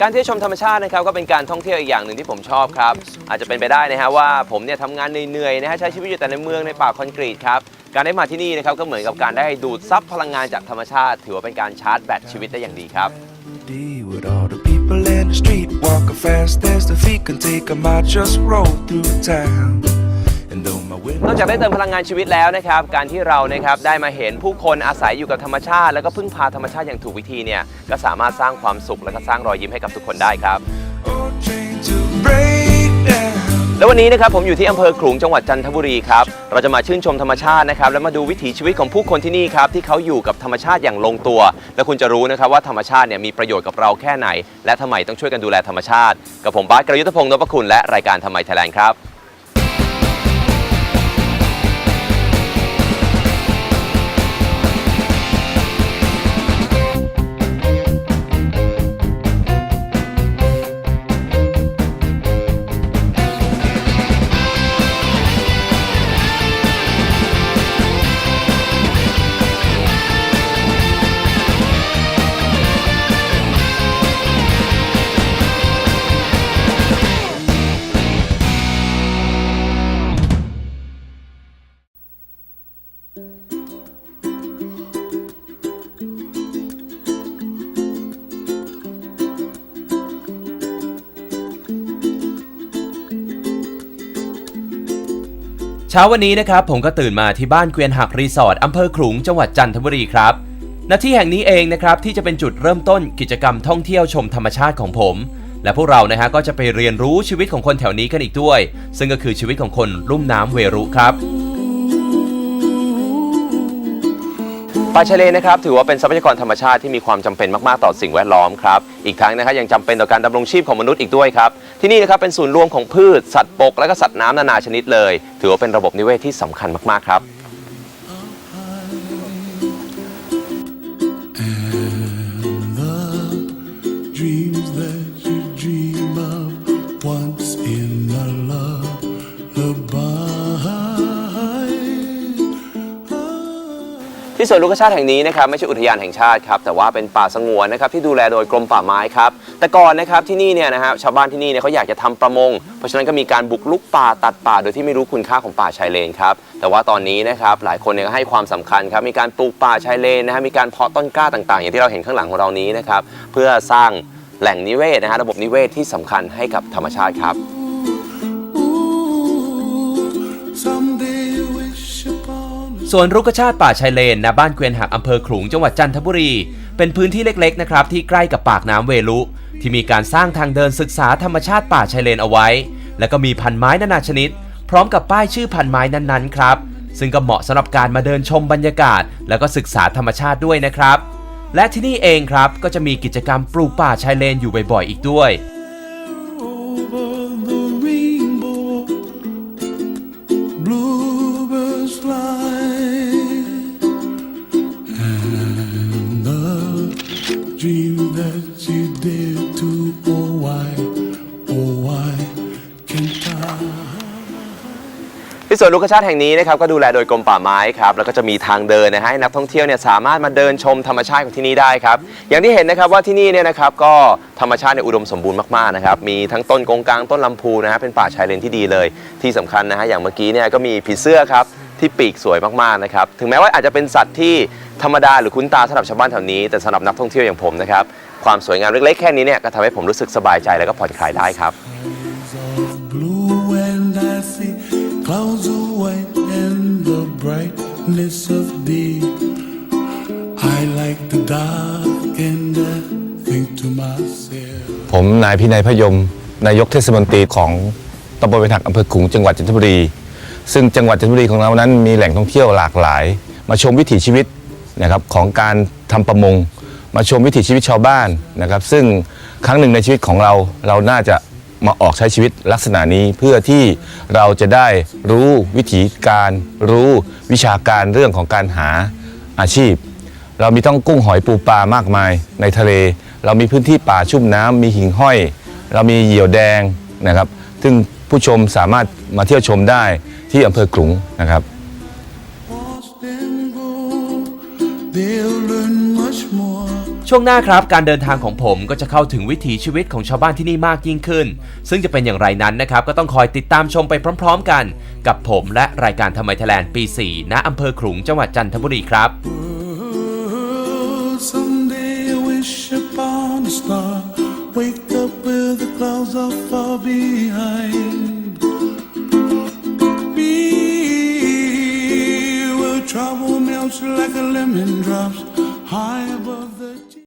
การเที่ยวชมธรรมชาตินะครับก็เป็นการท่องเที่ยวอีกอย่างหนึ่งที่ผมชอบครับ อาจจะเป็นไปได้นะฮะว่าผมเนี่ยทำงานเหนื่อยๆนะฮะใช้ชีวิตอยู่แต่ในเมืองในป่าคอนกรีตครับการได้มาที่นี่นะครับก็เหมือนกับการได้ดูดซับพลังงานจากธรรมชาติ ถือว่าเป็นการชาร์จแบตชีวิตได้อย่างดีครับ With all the people in the street walking fast as the feet can take 'em, I just roll through town. And though my น window อกจากได้เติมพลังงานชีวิตแล้วนะครับ การที่เรานะครับได้มาเห็นผู้คนอาศัยอยู่กับธรรมชาติ แล้วก็พึ่งพาธรรมชาติอย่างถูกวิธีเนี่ยก็สามารถสร้างความสุขและก็สร้างรอยยิ้มให้กับทุกคนได้ครับ oh, train to break down. แล้ววันนี้นะครับผมอยู่ที่อำเภอขลุงจังหวัดจันทบุรีครับเราจะมาชื่นชมธรรมชาตินะครับแล้วมาดูวิถีชีวิตของผู้คนที่นี่ครับที่เขาอยู่กับธรรมชาติอย่างลงตัว และคุณจะรู้นะครับว่าธรรมชาติเนี่ยมีประโยชน์กับเราแค่ไหน และทำไมต้องช่วยกันดูแลธรรมชาติ กับผมบาสกรยุทธพงศ์นพคุณและรายการทำไมไทยแลนด์ครับ เช้าวันนี้นะครับผมก็ตื่นมาที่บ้านเกวียนหักรีสอร์ทอำเภอขลุงจังหวัดจันทบุรีครับณที่แห่งนี้เองนะครับที่จะเป็นจุดเริ่มต้นกิจกรรมท่องเที่ยวชมธรรมชาติของผม และพวกเรานะฮะก็จะไปเรียนรู้ชีวิตของคนแถวนี้กันอีกด้วย ซึ่งก็คือชีวิตของคนลุ่มน้ำเวรุครับ ป่าชายเลนนะครับถือว่าเป็นทรัพยากรธรรมชาติที่มีความจำเป็นมาก ๆ ต่อสิ่งแวดล้อมครับอีกทั้งนะครับยังจำเป็นต่อการดำรงชีพของมนุษย์อีกด้วยครับที่นี่นะครับเป็นศูนย์รวมของพืชสัตว์บกและก็สัตว์น้ำนานาชนิดเลย ถือว่าเป็นระบบนิเวศที่สำคัญมาก ๆ ครับ the dreams that สวนลูกชาติแห่งนี้นะครับไม่ใช่อุทยานแห่งชาติครับแต่ว่าเป็นป่าสงวนนะครับที่ดูแลโดยกรมป่าไม้ครับแต่ก่อนนะครับที่นี่เนี่ยนะฮะชาวบ้านที่นี่เนี่ยเขาอยากจะทำประมง เพราะฉะนั้นก็มีการบุกลุกป่าตัดป่าโดยที่ไม่รู้คุณค่าของป่าชายเลนครับแต่ว่าตอนนี้นะครับหลายคนเนี่ยก็ให้ความสำคัญครับมีการปลูกป่าชายเลนนะฮะมีการเพาะต้นกล้าต่างๆ อย่างที่เราเห็นข้างหลังของเรานี้นะครับเพื่อสร้างแหล่งนิเวศนะฮะระบบนิเวศที่สำคัญให้กับธรรมชาติครับ ส่วนรุกชาติป่าชายเลนณบ้านเกวียนหักอำเภอขลุงจังหวัดจันทบุรี เป็นพื้นที่เล็กๆนะครับที่ใกล้กับปากน้ำเวลุ ที่มีการสร้างทางเดินศึกษาธรรมชาติป่าชายเลนเอาไว้ แล้วก็มีพันไม้นานาชนิด พร้อมกับป้ายชื่อพันไม้นั้นๆครับซึ่งก็เหมาะสำหรับการมาเดินชมบรรยากาศ แล้วก็ศึกษาธรรมชาติด้วยนะครับ และที่นี่เองครับก็จะมีกิจกรรมปลูกป่าชายเลนอยู่บ่อยๆอีกด้วย do oh why, oh why can't I? ที่สวนลูกชาติแห่งนี้นะครับก็ดูแลโดยกรมป่าไม้ครับแล้วก็จะมีทางเดินนะฮะให้นักท่องเที่ยวเนี่ยสามารถมาเดินชมธรรมชาติของที่นี่ได้ครับอย่างที่เห็นนะครับว่าที่นี่เนี่ยนะครับก็ธรรมชาติเนี่ยอุดมสมบูรณ์มากๆนะครับมีทั้งต้นกงกลางต้นลำพูนะฮะเป็นป่าชายเลนที่ดีเลย ที่สำคัญนะฮะอย่างเมื่อกี้เนี่ยก็มีผีเสื้อครับที่ปีกสวยมากๆนะครับถึงแม้ว่าอาจจะเป็นสัตว์ที่ธรรมดาหรือคุ้นตาสำหรับชาวบ้านแถวนี้แต่สำหรับนักท่องเที่ยวอย่างผมนะครับ ความสวยงามเล็กๆแค่นี้เนี่ยก็ทำให้ผมรู้สึกสบายใจแล้วก็ผ่อนคลายได้ครับ blue and I see clouds of white and the brightness of day. I like the dark and I think to myself. ผมนายพินัยพยม นายกเทศมนตรีของตำบลเวนหักอำเภอขลุงจังหวัดจันทบุรี ซึ่งจังหวัดจันทบุรีของเรานั้นมีแหล่งท่องเที่ยวหลากหลาย มาชมวิถีชีวิตนะครับของการทำประมง มาชมวิถีชีวิตชาวบ้านนะครับ ซึ่งครั้งหนึ่งในชีวิตของเราเราน่าจะมาออกใช้ชีวิตลักษณะนี้เพื่อที่เราจะได้รู้วิธีการรู้วิชาการเรื่องของการหาอาชีพ เรามีทั้งกุ้งหอยปูปลามากมายในทะเล เรามีพื้นที่ป่าชุ่มน้ำมีหิ่งห้อย เรามีเหยี่ยวแดงนะครับ ซึ่งผู้ชมสามารถมาเที่ยวชมได้ที่อำเภอขลุงนะครับ ช่วงหน้าครับการเดินทางของผมก็จะเข้าถึงวิถีชีวิตของชาวบ้านที่นี่มากยิ่งขึ้น ซึ่งจะเป็นอย่างไรนั้นนะครับ ก็ต้องคอยติดตามชมไปพร้อม ๆ กัน กับผมและรายการทำไมไทยแลนด์ปี 4 ณอำเภอขลุงจังหวัดจันทบุรีครับ Wake up with the clouds are far behind. Be where trouble melts like a lemon drops high above.